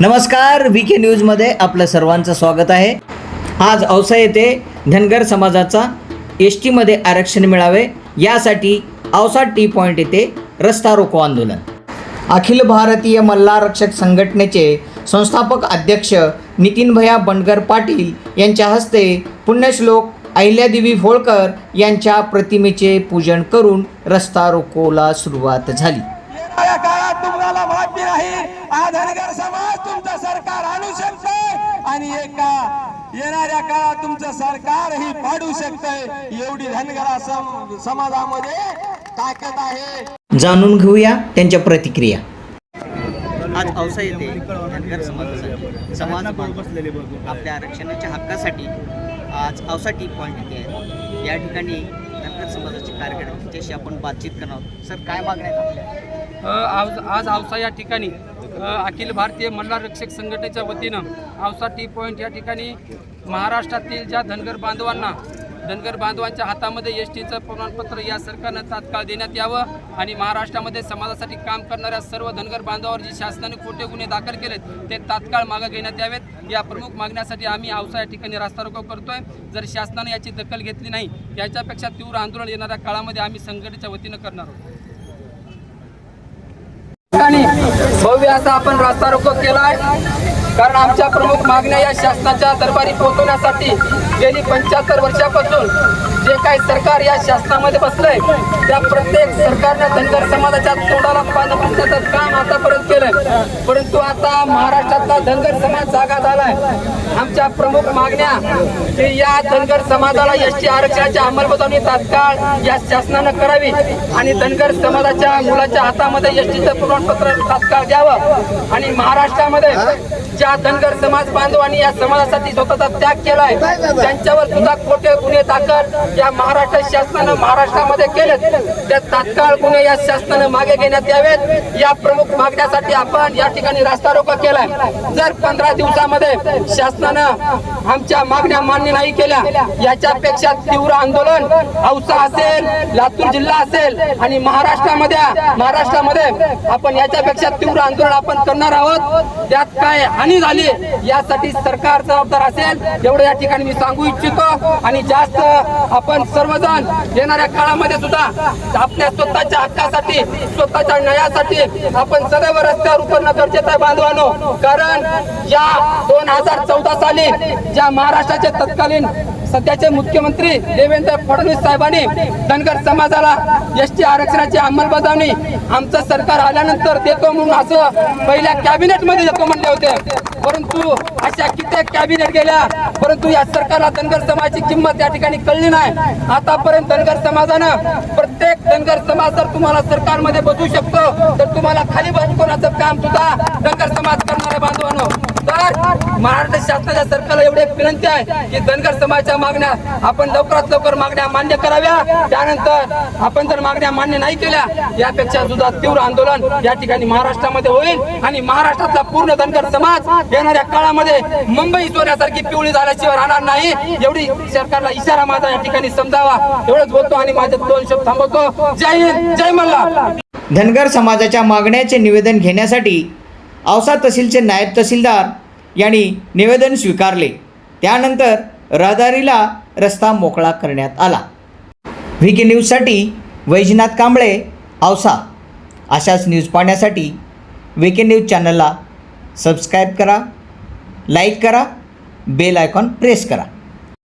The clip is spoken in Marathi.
नमस्कार वी के न्यूजमध्ये आपलं सर्वांचं स्वागत आहे. आज औसा येथे धनगर समाजाचा एस टीमध्ये आरक्षण मिळावे यासाठी औसा टी पॉईंट येथे रस्ता रोको आंदोलन. अखिल भारतीय मल्लारक्षक संघटनेचे संस्थापक अध्यक्ष नितीन भैया बंडगर पाटील यांच्या हस्ते पुण्यश्लोक अहिल्यादेवी होळकर यांच्या प्रतिमेचे पूजन करून रस्ता रोकोला सुरुवात झाली. सरकार आणू शकतंय आणि एका येणाऱ्या काळात तुमचं सरकार ही पाडू शकतंय. एवढी धनगरा सम- समाजामध्ये ताकद आहे. जाणून घेऊया त्यांच्या प्रतिक्रिया. आज औसा येथे धनगर समाजासाठी समाज आपल्या आरक्षणाच्या हक्कासाठी आज औसा टी पॉईंट इथे आहे. या ठिकाणी धनगर समाजाचे कार्यकर्ते त्यांच्याशी आपण बातचीत करणार आहोत. सर काय मागण्या आहेत आपल्या? आज आज औसा या ठिकाणी अखिल भारतीय मल्हार रक्षक संघटनेच्या वतीनं औसा टी पॉईंट या ठिकाणी महाराष्ट्रातील ज्या धनगर बांधवांना धनगर बांधवांच्या हातामध्ये एस टीचं प्रमाणपत्र या सरकारनं तात्काळ देण्यात यावं आणि महाराष्ट्रामध्ये समाजासाठी काम करणाऱ्या सर्व धनगर बांधवावर जी शासनाने खोटे गुन्हे दाखल केलेत ते तात्काळ मागं घेण्यात यावेत. या प्रमुख मागण्यासाठी आम्ही औसा या ठिकाणी रास्ता रोको करतोय. जर शासनाने याची दखल घेतली नाही याच्यापेक्षा तीव्र आंदोलन येणाऱ्या काळामध्ये आम्ही संघटनेच्या वतीनं करणार आहोत ठिकाणी भव्य असा आपण रास्ता रोको आहे कारण आमच्या प्रमुख मागण्या या शासनाच्या दरबारी पोहोचवण्यासाठी गेली पंच्याहत्तर वर्षापासून जे काही सरकार या शासनामध्ये बसलंय त्या प्रत्येक सरकारने धनगर समाजाच्या तोंडाला केलं परंतु आता महाराष्ट्रातला धनगर समाज जागा झालाय. आमच्या प्रमुख मागण्या की या धनगर समाजाला एस टी आरक्षणाची अंमलबजावणी तात्काळ या शासनानं करावी आणि धनगर समाजाच्या मुलाच्या हातामध्ये एस टीचं प्रमाणपत्र तात्काळ द्यावं. आणि महाराष्ट्रामध्ये ज्या धनगर समाज बांधवांनी या समाजासाठी स्वतःचा त्याग केलाय त्यांच्यावर सुद्धा खोटे गुन्हे दाखल या महाराष्ट्र शासनानं महाराष्ट्रामध्ये केलेत. त्या तात्काळ गुन्हे या शासनानं मागे घेण्यात यावेत. या प्रमुख मागण्यासाठी आपण या ठिकाणी रास्ता रोको केलाय. जर पंधरा दिवसामध्ये शासनानं आमच्या मागण्या मान्य नाही केल्या याच्यापेक्षा तीव्र आंदोलन औसा असेल लातूर जिल्हा असेल आणि महाराष्ट्रामध्ये महाराष्ट्रामध्ये आपण याच्यापेक्षा तीव्र आंदोलन आपण करणार आहोत. त्यात काय हानी झाली यासाठी सरकार जबाबदार असेल एवढं या ठिकाणी मी सांगू इच्छितो. आणि जास्त आपण सर्वजण येणाऱ्या काळामध्ये सुद्धा आपल्या स्वतःच्या हक्कासाठी स्वतःच्या न्यायासाठी आपण सदैव रस्त्यावर उतरणं गरजेचं आहे बांधवानो. कारण या दोन हजार चौदा साली ज्या महाराष्ट्राचे तत्कालीन सध्याचे मुख्यमंत्री देवेंद्र फडणवीस साहेबांनी धनगर समाजाला एस टी आरक्षणाची अंमलबजावणी आमचं सरकार आल्यानंतर देतो म्हणून असं पहिल्या कॅबिनेटमध्ये देतो म्हणले होते. परंतु अशा कित्येक कॅबिनेट गेल्या. परंतु या सरकारला धनगर समाजाची किंमत या ठिकाणी कळली नाही. आतापर्यंत धनगर समाजानं प्रत्येक धनगर समाज जर तुम्हाला सरकारमध्ये बसू शकतो तर तुम्हाला खाली बसवण्याचं काम सुद्धा धनगर समाज करणाऱ्या आहे सरकार महाराष्ट्र शासनाच्या सरकारला एवढी विनंती आहे की धनगर समाजाच्या मागण्या आपण लवकरात लवकर मागण्या मान्य कराव्या. त्यानंतर आपण जर मागण्या मान्य नाही केल्या यापेक्षा सुद्धा तीव्र आंदोलन या ठिकाणी महाराष्ट्रामध्ये होईल आणि महाराष्ट्रातला पूर्ण धनगर समाज येणाऱ्या काळामध्ये मुंबई सोन्यासारखी पिवळी झाल्याशिवाय राहणार नाही. एवढी सरकारला इशारा माझा या ठिकाणी समजावा. एवढंच बोलतो आणि माझे दोन शब्द थांबवतो. जय हिंद जय मल्ला धनगर समाजाच्या मागण्याचे निवेदन घेण्यासाठी औसा तहसीलचे नायब तहसीलदार यांनी निवेदन स्वीकारले. त्यानंतर रहदारीला रस्ता मोकळा करण्यात आला. व्ही के न्यूजसाठी वैजनाथ कांबळे औसा. अशाच न्यूज पाहण्यासाठी व्ही के न्यूज चॅनलला सबस्क्राईब करा लाईक करा बेल आयकॉन प्रेस करा.